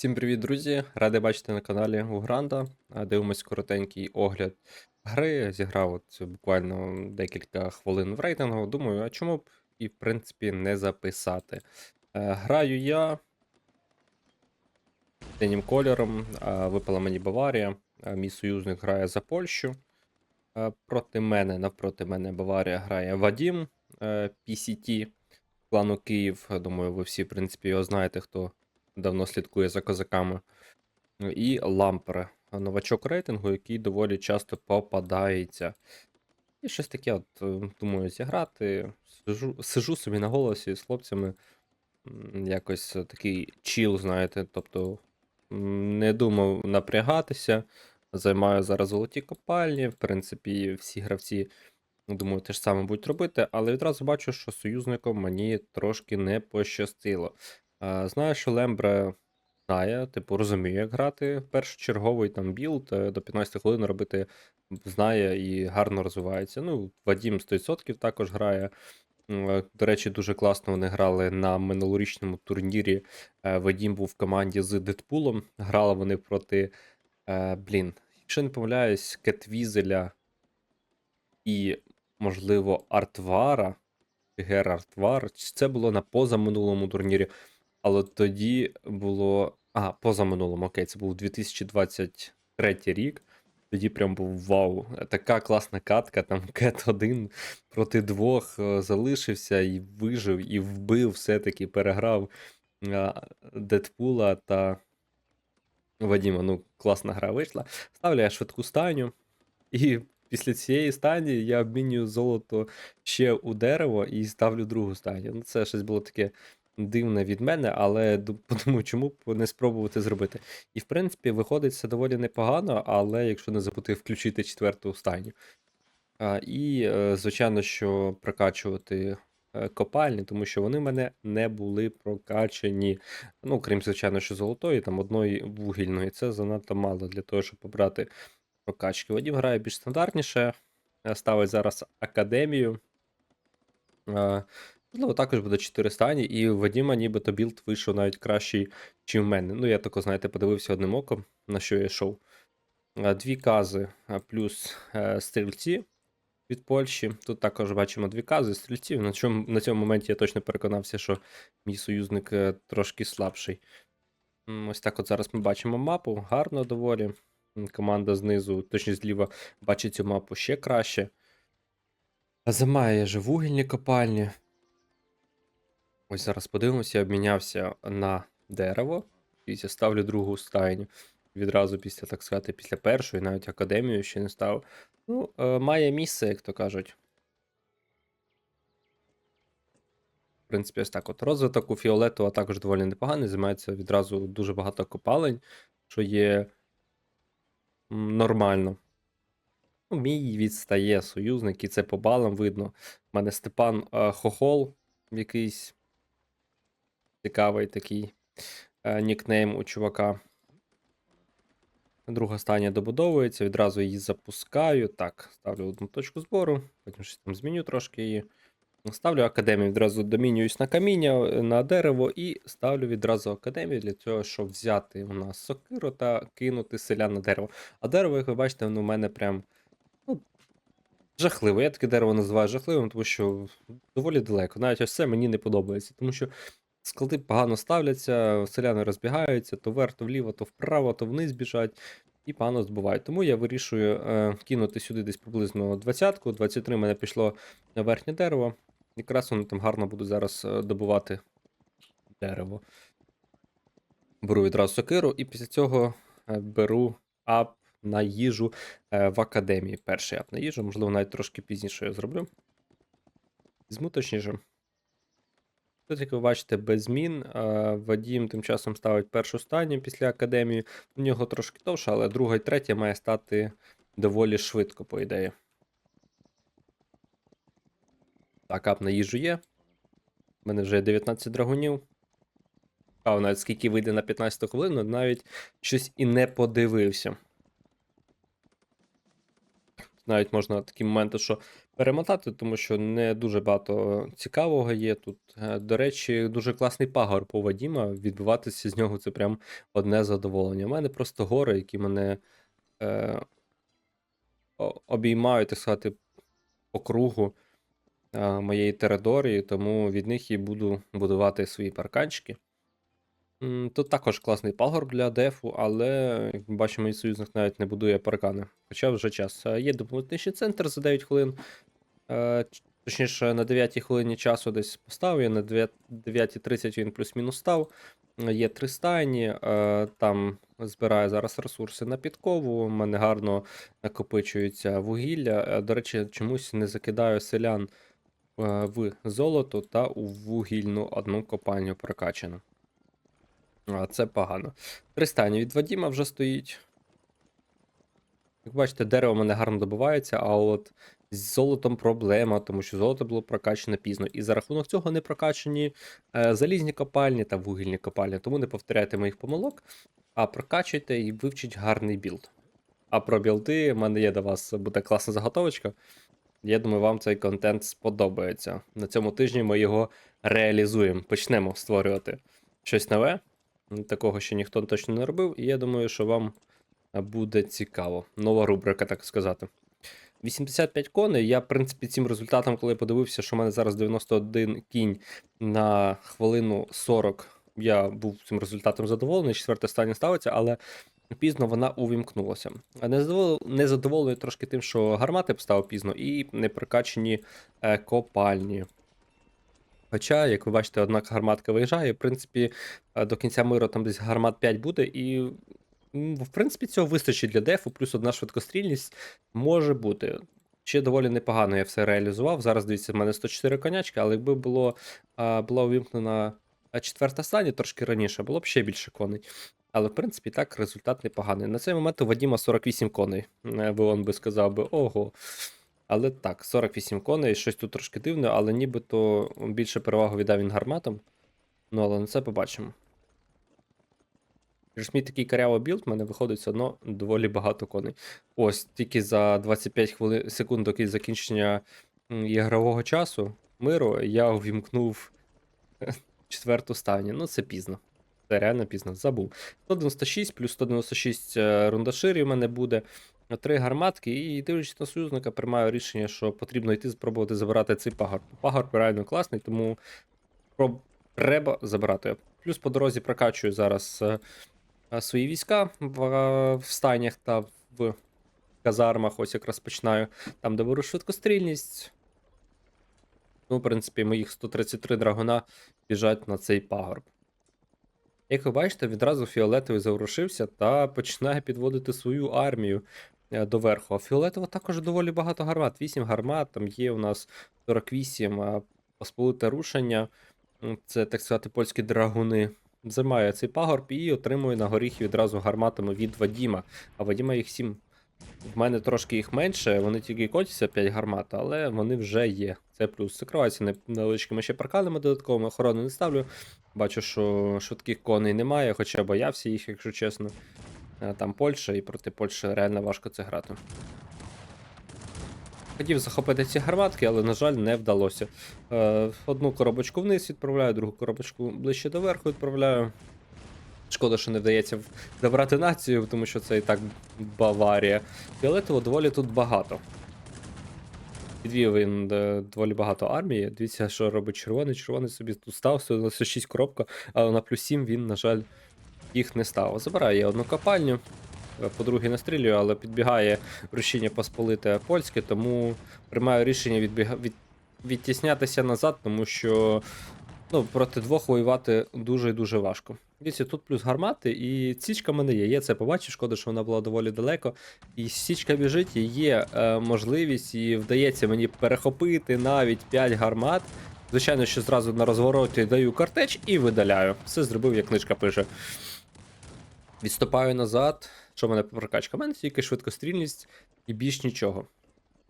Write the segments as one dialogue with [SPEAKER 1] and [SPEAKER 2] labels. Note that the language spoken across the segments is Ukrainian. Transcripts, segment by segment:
[SPEAKER 1] Всім привіт, друзі! Радий бачити на каналі Угранда. Дивимось коротенький огляд гри. Зіграв от буквально декілька хвилин в рейтингу. Думаю, а чому б і в принципі не записати. Е, Граю я синім кольором. Випала мені Баварія. Мій союзник грає за Польщу. Е, Проти мене, навпроти мене Баварія грає Вадім е, PCT клану Київ. Думаю, ви всі, в принципі, його знаєте, хто давно слідкує за козаками. І Лампер, новачок рейтингу, який доволі часто попадається. І щось таке, от, е, думаю, зіграти. Сижу, сижу собі на голосі з хлопцями. Якось е, такий чіл, знаєте. Тобто не думав напрягатися. Займаю зараз золоті копальні. В принципі, всі гравці, думаю, те ж саме будуть робити, але відразу бачу, що союзником мені трошки не пощастило. А, Знаю, що Лембре знає, типу, розуміє, як грати першочерговий там білд е, до 15 хвилин робити знає і гарно розвивається. Ну, Вадім 100% також грає. Е, До речі, дуже класно вони грали на минулорічному турнірі. Е, Вадім був в команді з Дедпулом. Грали вони проти, е, блін, якщо не помиляюсь, Кетвізеля і, можливо, Артвара. Гер Артвар. Це було на позаминулому турнірі. Але тоді було. А, позаминулому, окей, це був 2023 рік. Тоді прям був вау. Така класна катка, там Кет 1 проти двох е, залишився і вижив, і вбив, все-таки переграв Дедпула та Вадіма. Ну, класна гра вийшла. Ставлю я швидку стайню. І після цієї стадії я обмінюю золото ще у дерево і ставлю другу стадію. Ну, це щось було таке дивне від мене, але ду- подумаю, чому б не спробувати зробити. І в принципі, виходить все доволі непогано, але якщо не забути включити четверту стадію. А, і, е, звичайно, що прокачувати е, копальні, тому що вони в мене не були прокачані. Ну, крім, звичайно, що золотої, там одної вугільної. Це занадто мало для того, щоб побрати прокачки. Вадім грає більш стандартніше, е, ставить зараз академію. Можливо, також буде 4 стані, і у Вадіма нібито білд вийшов навіть кращий, ніж в мене. Ну, я тако, знаєте, подивився одним оком, на що я йшов. Дві кази плюс е, стрільці від Польщі. Тут також бачимо дві кази стрільців. На цьому, на цьому моменті я точно переконався, що мій союзник е, трошки слабший. Ось так от зараз ми бачимо мапу, гарно доволі. Команда знизу, точніше зліва, бачить цю мапу ще краще. Зима є же вугільні копальні. Ось зараз подивимося, я обмінявся на дерево. Після ставлю другу стайню. Відразу після, так сказати, після першої, навіть академію ще не став. Ну, е, має місце, як то кажуть. В принципі, ось так от. Розвиток у фіолетова також доволі непоганий. Займається відразу дуже багато копалень, що є нормально. Ну, мій відстає союзник, і це по балам видно. У мене Степан е, Хохол, якийсь цікавий такий е, нікнейм у чувака. Друга стадія добудовується, відразу її запускаю. Так, ставлю одну точку збору, потім щось там зміню трошки її. Ставлю академію, відразу домінююсь на каміння, е, на дерево і ставлю відразу академію для того, щоб взяти у нас сокиру та кинути селян на дерево. А дерево, як ви бачите, воно у мене прям ну, жахливе. Я таке дерево називаю жахливим, тому що доволі далеко. Навіть ось це мені не подобається, тому що склади погано ставляться, селяни розбігаються, то вверх, то вліво, то вправо, то вниз біжать. І погано збувають. Тому я вирішую е, кинути сюди десь приблизно 20-ку. 23 мене пішло на верхнє дерево. Якраз воно там гарно буду зараз е, добувати дерево. Беру відразу сокиру, і після цього е, беру ап на їжу е, в академії. Перший ап на їжу, можливо, навіть трошки пізніше я зроблю. Візьму точніше. Тут, як ви бачите, без змін. Вадім тим часом ставить першу стадію після академії. У нього трошки довше, але друга і третя має стати доволі швидко, по ідеї. Так, ап на їжу є. У мене вже 19 драгунів. А навіть скільки вийде на 15 хвилину, навіть щось і не подивився. Навіть можна такі моменти, що перемотати, тому що не дуже багато цікавого є тут. Е, До речі, дуже класний пагор по Вадіма. Відбиватися з нього це прям одне задоволення. У мене просто гори, які мене е, обіймають, так сказати, по кругу е, моєї території, тому від них і буду будувати свої парканчики. Тут також класний пагорб для дефу, але, як бачимо, мій союзник навіть не будує паркани. Хоча вже час. Е, Є дипломатичний центр за 9 хвилин. Е, Точніше, на 9 хвилині часу десь поставив, я на 9.30 він плюс-мінус став. Є три стайні, е, там збираю зараз ресурси на підкову. У мене гарно накопичується вугілля. Е, До речі, чомусь не закидаю селян в золото та у вугільну одну копальню прокачану. Це погано. Три стайні від Вадіма вже стоїть. Як бачите, дерево в мене гарно добувається, а от з золотом проблема, тому що золото було прокачане пізно. І за рахунок цього не прокачані е, залізні копальні та вугільні копальні. Тому не повторяйте моїх помилок, а прокачуйте і вивчіть гарний білд. А про білди в мене є до вас буде класна заготовочка. Я думаю, вам цей контент сподобається. На цьому тижні ми його реалізуємо. Почнемо створювати щось нове. Такого ще ніхто точно не робив, і я думаю, що вам буде цікаво. Нова рубрика, так сказати. 85 коней. Я, в принципі, цим результатом, коли подивився, що в мене зараз 91 кінь на хвилину 40, я був цим результатом задоволений. Четверте стання ставиться, але пізно вона увімкнулася. Незадоволений трошки тим, що гармати поставив пізно і не прокачені е, копальні. Хоча, як ви бачите, одна гарматка виїжджає. В принципі, е, до кінця миру там десь гармат 5 буде, і в принципі цього вистачить для дефу, плюс одна швидкострільність може бути. Ще доволі непогано я все реалізував. Зараз дивіться, в мене 104 конячки, але якби було, а, була увімкнена четверта стадія трошки раніше, було б ще більше коней. Але в принципі так, результат непоганий. На цей момент у Вадіма 48 коней. Е, он би сказав би, ого. Але так, 48 коней, щось тут трошки дивне, але нібито більше перевагу віддав він гарматам. Ну, але на це побачимо. Через мій такий карявий білд, в мене виходить все одно доволі багато коней. Ось, тільки за 25 хвилин секунд до закінчення ігрового часу миру я увімкнув четверту стані. Ну, це пізно. Це реально пізно. Забув. 196 плюс 196 е, рундаширів у мене буде. Три гарматки, і дивлячись на союзника, приймаю рішення, що потрібно йти спробувати забирати цей пагорб. Пагорб реально класний, тому треба забирати. Плюс по дорозі прокачую зараз е, е, свої війська в, е, в стайнях та в казармах. Ось якраз починаю. Там, де беру швидкострільність. Ну, в принципі, моїх 133 драгуна біжать на цей пагорб. Як ви бачите, відразу фіолетовий заворушився та починає підводити свою армію е, до верху. А фіолетово також доволі багато гармат. 8 гармат, там є у нас 48 а посполите рушення. Це, так сказати, польські драгуни. Займає цей пагорб і отримує на горіхи відразу гарматами від Вадіма. А Вадіма їх 7. В мене трошки їх менше, вони тільки котяться 5 гармат, але вони вже є. Це плюс. Закриваються не- невеличкими ще парканами додатковими, охорони не ставлю. Бачу, що швидких коней немає, хоча боявся їх, якщо чесно. Там Польща, і проти Польщі реально важко це грати. Хотів захопити ці гарматки, але, на жаль, не вдалося. Е, Одну коробочку вниз відправляю, другу коробочку ближче до верху відправляю. Шкода, що не вдається забрати націю, тому що це і так Баварія. Фіолетово доволі тут багато. Підвів він е, доволі багато армії. Дивіться, що робить червоний. Червоний собі тут став, 196 коробка, але на плюс 7 він, на жаль, їх не став. Забирає я одну копальню. По-друге, настрілюю, але підбігає рушіння посполите польське, тому приймаю рішення відбіга... від... відтіснятися назад, тому що ну, проти двох воювати дуже і дуже важко. Дивіться, тут плюс гармати, і січка мене є. Я це побачив, шкода, що вона була доволі далеко. І січка біжить, і є е, можливість, і вдається мені перехопити навіть 5 гармат. Звичайно, що зразу на розвороті даю картеч і видаляю. Все зробив, як книжка пише. Відступаю назад. Що в мене прокачка? У мене тільки швидкострільність і більш нічого.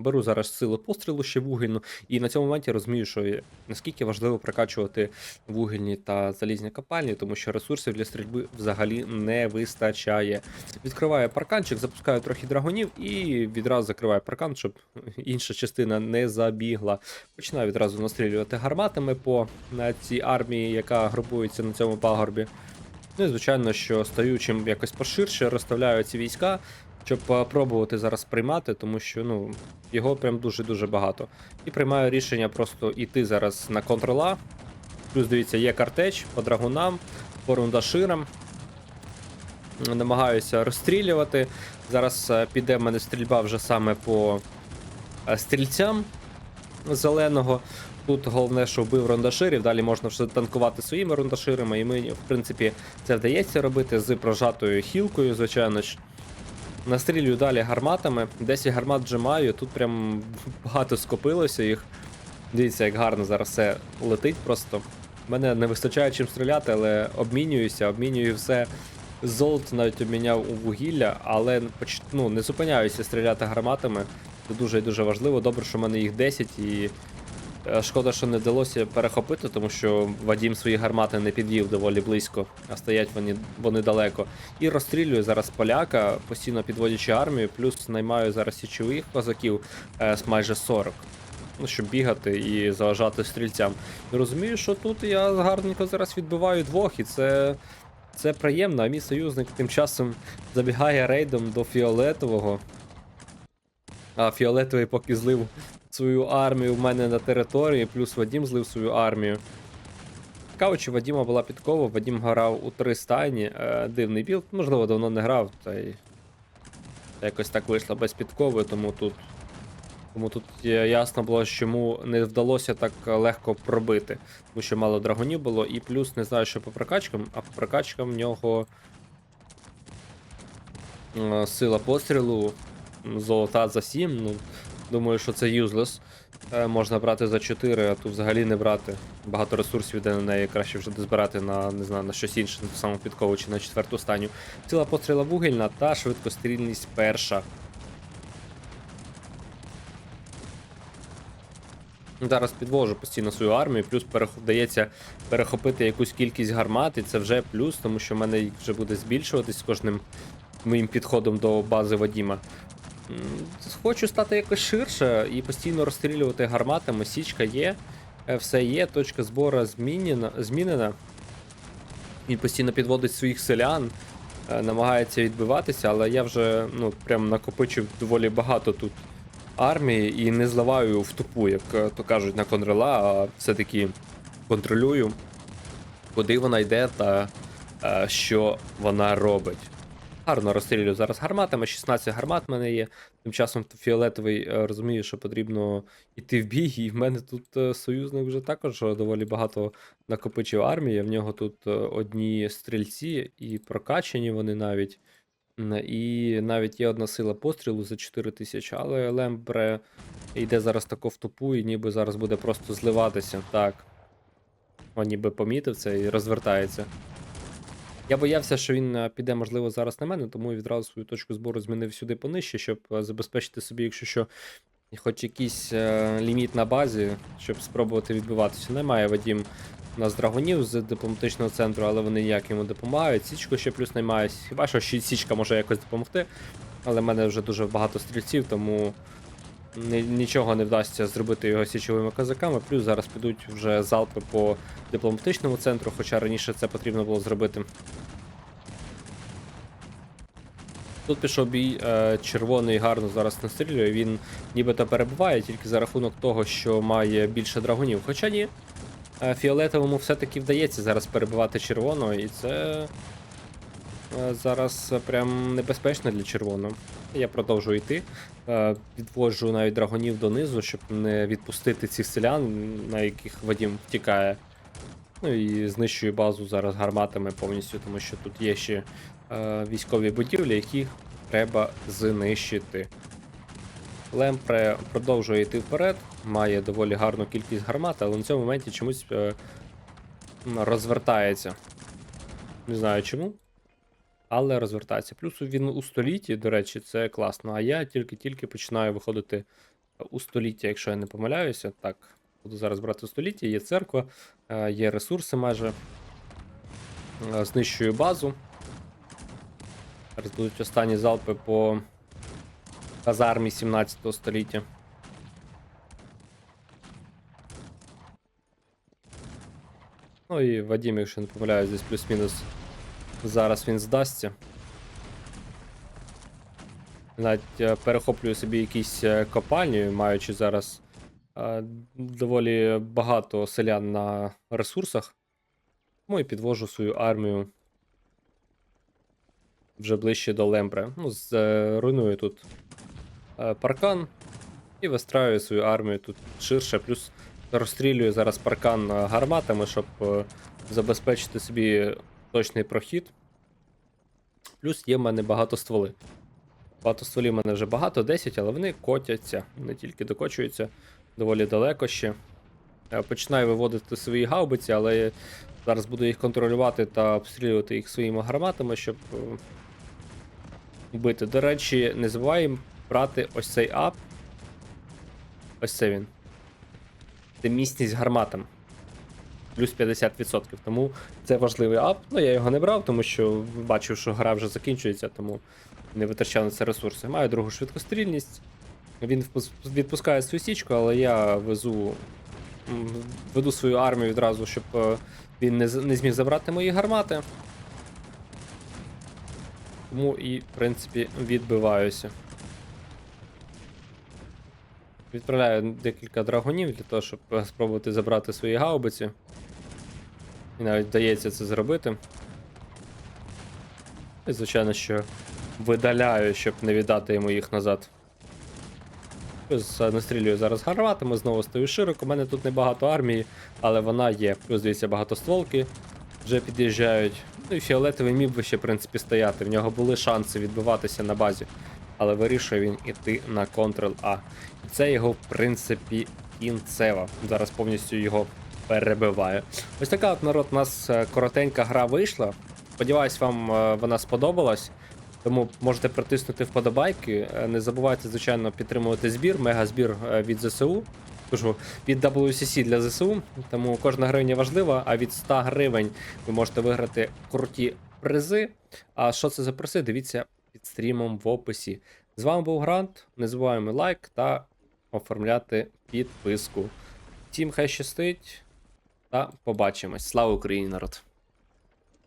[SPEAKER 1] Беру зараз силу пострілу ще вугільну, і на цьому моменті розумію, що наскільки важливо прокачувати вугільні та залізні копальні, тому що ресурсів для стрільби взагалі не вистачає. Відкриваю парканчик, запускаю трохи драгонів і відразу закриваю паркан, щоб інша частина не забігла. Починаю відразу настрілювати гарматами по на цій армії, яка групується на цьому пагорбі. Ну і звичайно, що стаю чим якось поширше, розставляю ці війська, щоб е, пробувати зараз приймати, тому що ну, його прям дуже-дуже багато. І приймаю рішення просто йти зараз на контрола. Плюс дивіться, є картеч по драгунам, по рундаширам. Намагаюся розстрілювати. Зараз е, піде в мене стрільба вже саме по е, стрільцям зеленого. Тут головне, що вбив рундаширів, далі можна вже танкувати своїми рундаширами, і мені, в принципі, це вдається робити з прожатою хілкою, звичайно ж. Настрілюю далі гарматами. 10 гармат вже маю, тут прям багато скопилося їх. Дивіться, як гарно зараз все летить просто. Мене не вистачає чим стріляти, але обмінююся, обмінюю все. Золото навіть обміняв у вугілля, але ну, не зупиняюся стріляти гарматами. Це дуже і дуже важливо. Добре, що в мене їх 10 і е, шкода, що не вдалося перехопити, тому що Вадім свої гармати не підвів доволі близько, а стоять вони, вони далеко. І розстрілюю зараз поляка, постійно підводячи армію, плюс наймаю зараз січових козаків е, з майже 40. Ну, щоб бігати і заважати стрільцям. І розумію, що тут я гарненько зараз відбиваю двох, і це, це приємно, а мій союзник тим часом забігає рейдом до фіолетового. А фіолетовий поки злив свою армію в мене на території, плюс Вадім злив свою армію. Чи Вадіма була підкова, Вадім грав у три стайні. Е, дивний білд, можливо, давно не грав, та й якось так вийшло без підкови, тому тут. Тому тут ясно було, що йому не вдалося так легко пробити, тому що мало драгонів було, і плюс не знаю, що по прокачкам, а по прокачкам в нього е, сила пострілу золота за 7. Ну, думаю, що це юзлес. Можна брати за 4, а тут взагалі не брати. Багато ресурсів йде на неї, краще вже дозбирати на не знаю, на щось інше, на ту саму підкову чи на четверту станю. Сила постріла вугільна та швидкострільність перша. Зараз підвожу постійно свою армію, плюс вдається перехопити якусь кількість гармат, і це вже плюс, тому що в мене їх вже буде збільшуватись з кожним моїм підходом до бази Вадіма. Хочу стати якось ширше і постійно розстрілювати гарматами. Січка є, е, все є, точка збору змінена. змінена. Він постійно підводить своїх селян, е, намагається відбиватися, але я вже ну, прям накопичив доволі багато тут армії і не зливаю в тупу, як е, то кажуть, на контрела, а все-таки контролюю, куди вона йде та що вона робить. Гарно розстрілюю зараз гарматами, 16 гармат в мене є. Тим часом фіолетовий е, розуміє, що потрібно йти в бій, і в мене тут е, союзник вже також доволі багато накопичив армії. В нього тут е, одні стрільці і прокачані вони навіть. І навіть є одна сила пострілу за 4 тисячі, але Лембре йде зараз тако в тупу і ніби зараз буде просто зливатися. Так. О, ніби помітив це і розвертається. Я боявся, що він е, піде, можливо, зараз на мене, тому відразу свою точку збору змінив сюди понижче, щоб е, забезпечити собі, якщо що, хоч якийсь е, ліміт на базі, щоб спробувати відбиватися. Немає Вадім у нас драгонів з дипломатичного центру, але вони ніяк йому допомагають. Січку ще плюс наймає. Хіба що Січка може якось допомогти. Але в мене вже дуже багато стрільців, тому нічого не вдасться зробити його січовими козаками. Плюс зараз підуть вже залпи по дипломатичному центру, хоча раніше це потрібно було зробити. Тут пішов бій, е, червоний гарно зараз настрілює. Він нібито перебуває тільки за рахунок того, що має більше драгунів. Хоча ні, е, фіолетовому все-таки вдається зараз перебивати червоного, і це е, зараз прям небезпечно для червоного. Я продовжую йти. Е, Відводжу навіть драгонів донизу, щоб не відпустити цих селян, на яких Вадім втікає. Ну і знищую базу зараз гарматами повністю, тому що тут є ще е, військові будівлі, які треба знищити. Лемпре продовжує йти вперед, має доволі гарну кількість гармат, але на цьому моменті чомусь е, розвертається. Не знаю чому. Але розвертається. Плюс він у столітті, до речі, це класно. А я тільки-тільки починаю виходити у століття, якщо я не помиляюся. Так, буду зараз брати у століття, є церква, е, є ресурси майже. Е, Знищую базу. Зараз будуть останні залпи по казармі 17 століття. Ну і Вадим, якщо не помиляюсь, десь плюс-мінус зараз він здасться. Навіть е, перехоплюю собі якісь е, копальні, маючи зараз е, доволі багато селян на ресурсах. Тому і підвожу свою армію вже ближче до Лембре. Ну, з- е, руйную тут паркан і вистраюю свою армію тут ширше, плюс розстрілюю зараз паркан гарматами, щоб забезпечити собі точний прохід. Плюс є в мене багато стволи. Багато стволів в мене вже багато, 10, але вони котяться, не тільки докочуються доволі далеко ще. Е, Починаю виводити свої гаубиці, але зараз буду їх контролювати та обстрілювати їх своїми гарматами, щоб е, бити. До речі, не забуваємо брати ось цей ап. Ось це він. Це міцність гарматам. Плюс 50%. Тому це важливий ап. Ну, я його не брав, тому що бачив, що гра вже закінчується, тому не витрачав на це ресурси. Маю другу швидкострільність. Він відпускає свою січку, але я везу. Веду свою армію відразу, щоб е, він не, не зміг забрати мої гармати. Тому і, в принципі, відбиваюся. Відправляю декілька драгунів для того, щоб спробувати забрати свої гаубиці. І навіть вдається це зробити. І, звичайно, що видаляю, щоб не віддати йому їх назад. Плюс настрілюю зараз гарматами, знову стою широко. У мене тут небагато армії, але вона є. Плюс дивіться, багатостволки вже під'їжджають. Ну і фіолетовий міг би ще, в принципі, стояти. В нього були шанси відбиватися на базі. Але вирішує він іти на Ctrl-A. Це його, в принципі, кінцева. Зараз повністю його перебиває. Ось така от народ, у нас е, коротенька гра вийшла. Сподіваюсь, вам е, вона сподобалась. Тому можете притиснути вподобайки. Е, Не забувайте, звичайно, підтримувати збір, мегазбір від ЗСУ. Кажу, від WCC для ЗСУ. Тому кожна гривня важлива, а від 100 гривень ви можете виграти круті призи. А що це за призи? Дивіться під стрімом в описі. З вами був Грант. Не забуваємо лайк та оформляти підписку. Всім хай щастить та побачимось. Слава Україні, народ!